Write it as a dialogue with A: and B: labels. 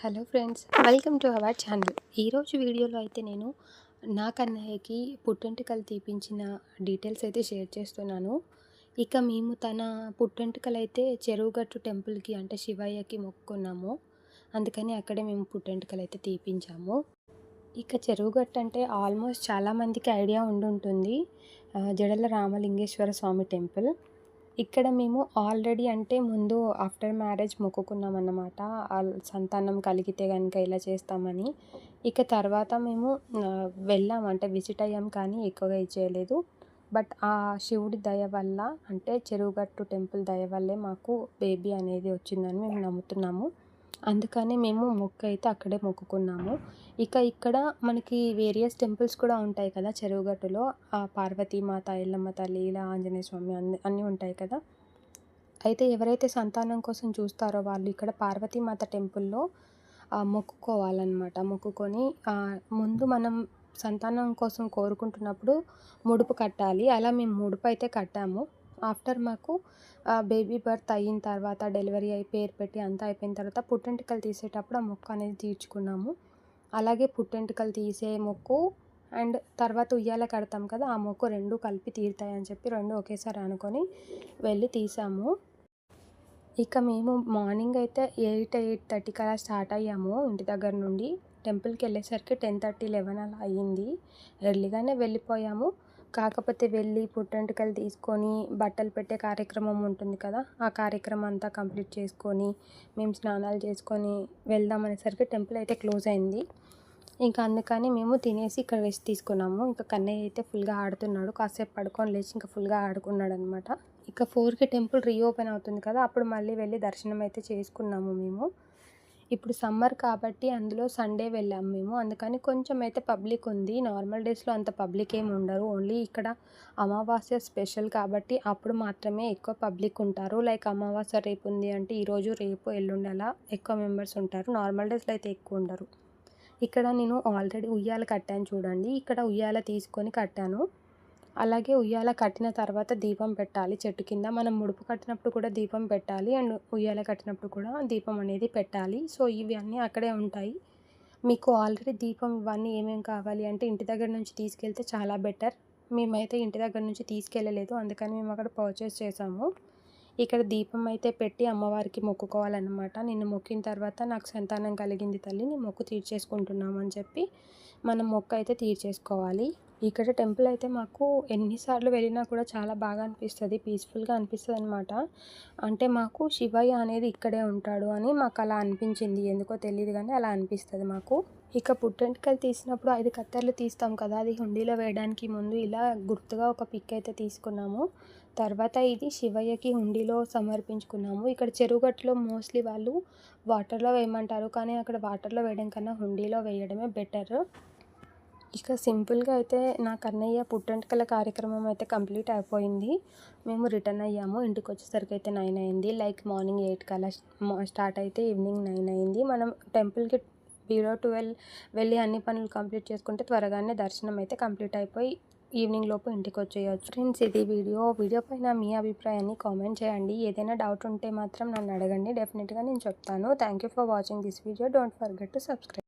A: Hello friends welcome to our channel. ఈరోజు వీడియోలో అయితే నేను నా కన్నయ్యకి పుట్టెంటుకలు తీపించిన డీటెయిల్స్ అయితే షేర్ చేస్తున్నాను. ఇక మేము తన పుట్టెంటుకలు అయితే చెరువుగట్టు టెంపుల్కి అంటే శివయ్యకి మొక్కుకున్నాము. అందుకని అక్కడే మేము పుట్టెంటుకలు అయితే తీపించాము. ఇక చెరువుగట్టు అంటే ఆల్మోస్ట్ చాలామందికి ఐడియా ఉండుంటుంది. జడల రామలింగేశ్వర స్వామి టెంపుల్. ఇక్కడ మేము ఆల్రెడీ అంటే ముందు ఆఫ్టర్ మ్యారేజ్ మొక్కుకున్నాం అన్నమాట సంతానం కలిగితే కనుక ఇలా చేస్తామని. ఇక తర్వాత మేము వెళ్ళాం. అంటే విజిట్ అయ్యాం కానీ ఎక్కువగా ఇచ్చేయలేదు బట్ ఆ శివుడి దయ వల్ల అంటే చెరువుగట్టు టెంపుల్ దయ వల్లే మాకు బేబీ అనేది వచ్చిందని మేము నమ్ముతున్నాము. అందుకనే మేము మొక్క అయితే అక్కడే మొక్కుకున్నాము. ఇక ఇక్కడ మనకి వేరియస్ టెంపుల్స్ కూడా ఉంటాయి కదా చెరువుగట్టులో ఆ పార్వతీమాత ఎల్లమ్మ తల్లి ఇలా ఆంజనేయ స్వామి అన్ని అన్నీ ఉంటాయి కదా. అయితే ఎవరైతే సంతానం కోసం చూస్తారో వాళ్ళు ఇక్కడ పార్వతీమాత టెంపుల్లో మొక్కుకోవాలన్నమాట. మొక్కుకొని ముందు మనం సంతానం కోసం కోరుకుంటున్నప్పుడు ముడుపు కట్టాలి. అలా మేము ముడుపు అయితే కట్టాము. ఆఫ్టర్ మాకు బేబీ బర్త్ అయిన తర్వాత డెలివరీ అయి పేరు పెట్టి అంతా అయిపోయిన తర్వాత పుట్టెంటికలు తీసేటప్పుడు ఆ మొక్కు అనేది తీర్చుకున్నాము. అలాగే పుట్టెంటికలు తీసే మొక్కు అండ్ తర్వాత ఉయ్యాల కడతాం కదా ఆ మొక్కు రెండు కలిపి తీరుతాయని చెప్పి రెండు ఒకేసారి అనుకొని వెళ్ళి తీసాము. ఇక మేము మార్నింగ్ అయితే ఎయిట్ ఎయిట్ థర్టీకి అలా స్టార్ట్ అయ్యాము ఇంటి దగ్గర నుండి. టెంపుల్కి వెళ్ళేసరికి టెన్ థర్టీ లెవెన్ అలా అయ్యింది. ఎర్లీగానే వెళ్ళిపోయాము. కాకపోతే వెళ్ళి పుట్టెంటుకలు తీసుకొని బట్టలు పెట్టే కార్యక్రమం ఉంటుంది కదా ఆ కార్యక్రమం అంతా కంప్లీట్ చేసుకొని మేము స్నానాలు చేసుకొని వెళ్దాం అనేసరికి టెంపుల్ అయితే క్లోజ్ అయింది. ఇంకా అందుకని మేము తినేసి ఇక్కడ రెస్ట్ తీసుకున్నాము. ఇంకా కన్నయ్య అయితే ఫుల్గా ఆడుతున్నాడు. కాసేపు పడుకొని లేచి ఇంకా ఫుల్గా ఆడుకున్నాడు అనమాట ఇక ఫోర్కి టెంపుల్ రీఓపెన్ అవుతుంది కదా అప్పుడు మళ్ళీ వెళ్ళి దర్శనం అయితే చేసుకున్నాము మేము. ఇప్పుడు సమ్మర్ కాబట్టి అందులో సండే వెళ్ళాము మేము. అందుకని కొంచెం అయితే పబ్లిక్ ఉంది. నార్మల్ డేస్లో అంత పబ్లిక్ ఏమి ఉండరు. ఓన్లీ ఇక్కడ అమావాస్య స్పెషల్ కాబట్టి అప్పుడు మాత్రమే ఎక్కువ పబ్లిక్ ఉంటారు. లైక్ అమావాస్య రేపు ఉంది అంటే ఈరోజు రేపు ఎల్లుండి అలా ఎక్కువ మెంబర్స్ ఉంటారు. నార్మల్ డేస్లో అయితే ఎక్కువ ఉండరు. ఇక్కడ నేను ఆల్రెడీ ఉయ్యాల కట్టాను చూడండి. ఇక్కడ ఉయ్యాల తీసుకొని కట్టాను. అలాగే ఉయ్యాల కట్టిన తర్వాత దీపం పెట్టాలి. చెట్టు కింద మనం ముడుపు కట్టినప్పుడు కూడా దీపం పెట్టాలి. అండ్ ఉయ్యాల కట్టినప్పుడు కూడా దీపం అనేది పెట్టాలి. సో ఇవన్నీ అక్కడే ఉంటాయి. మీకు ఆల్రెడీ దీపం ఇవన్నీ ఏమేమి కావాలి అంటే ఇంటి దగ్గర నుంచి తీసుకెళ్తే చాలా బెటర్. మేమైతే ఇంటి దగ్గర నుంచి తీసుకెళ్ళలేదు. అందుకని మేము అక్కడ పర్చేస్ చేసాము. ఇక్కడ దీపం అయితే పెట్టి అమ్మవారికి మొక్కుకోవాలన్నమాట. నిన్ను మొక్కిన తర్వాత నాకు సంతానం కలిగింది తల్లి. నేను మొక్కు తీర్చేసుకుంటున్నామని అని చెప్పి మనం మొక్క అయితే తీర్చేసుకోవాలి. ఇక్కడ టెంపుల్ అయితే మాకు ఎన్నిసార్లు వెళ్ళినా కూడా చాలా బాగా అనిపిస్తుంది పీస్ఫుల్గా అనిపిస్తుంది అనమాట అంటే మాకు శివయ్య అనేది ఇక్కడే ఉంటాడు అని మాకు అలా అనిపించింది. ఎందుకో తెలియదు కానీ అలా అనిపిస్తుంది మాకు. ఇక పుట్టెంటికలు తీసినప్పుడు ఐదు కత్తెరలు తీస్తాం కదా అది హుండీలో వేయడానికి ముందు ఇలా గుర్తుగా ఒక పిక్ అయితే తీసుకున్నాము. తర్వాత ఇది శివయ్యకి హుండీలో సమర్పించుకున్నాము. ఇక్కడ చెరువుగట్లో మోస్ట్లీ వాళ్ళు వాటర్లో వేయమంటారు కానీ అక్కడ వాటర్లో వేయడం కన్నా హుండీలో వేయడమే బెటర్. ఇక సింపుల్గా అయితే నా కన్నయ్య పుట్టెంటుకల కార్యక్రమం అయితే కంప్లీట్ అయిపోయింది. మేము రిటర్న్ అయ్యాము. ఇంటికి వచ్చేసరికి అయితే నైన్ అయింది. లైక్ మార్నింగ్ ఎయిట్ కల్లా స్టార్ట్ అయితే ఈవినింగ్ నైన్ అయింది. మనం టెంపుల్కి బీరో ట్వెల్వ్ వెళ్ళి అన్ని పనులు కంప్లీట్ చేసుకుంటే త్వరగానే దర్శనం అయితే కంప్లీట్ అయిపోయి ఈవినింగ్ లోపు ఇంటికి వచ్చేయచ్చు ఫ్రెండ్స్ ఇది వీడియో. వీడియో పైన మీ అభిప్రాయాన్ని కామెంట్ చేయండి. ఏదైనా డౌట్ ఉంటే మాత్రం నన్ను అడగండి. డెఫినెట్గా నేను చెప్తాను. Thank you for watching this video. Don't forget to subscribe.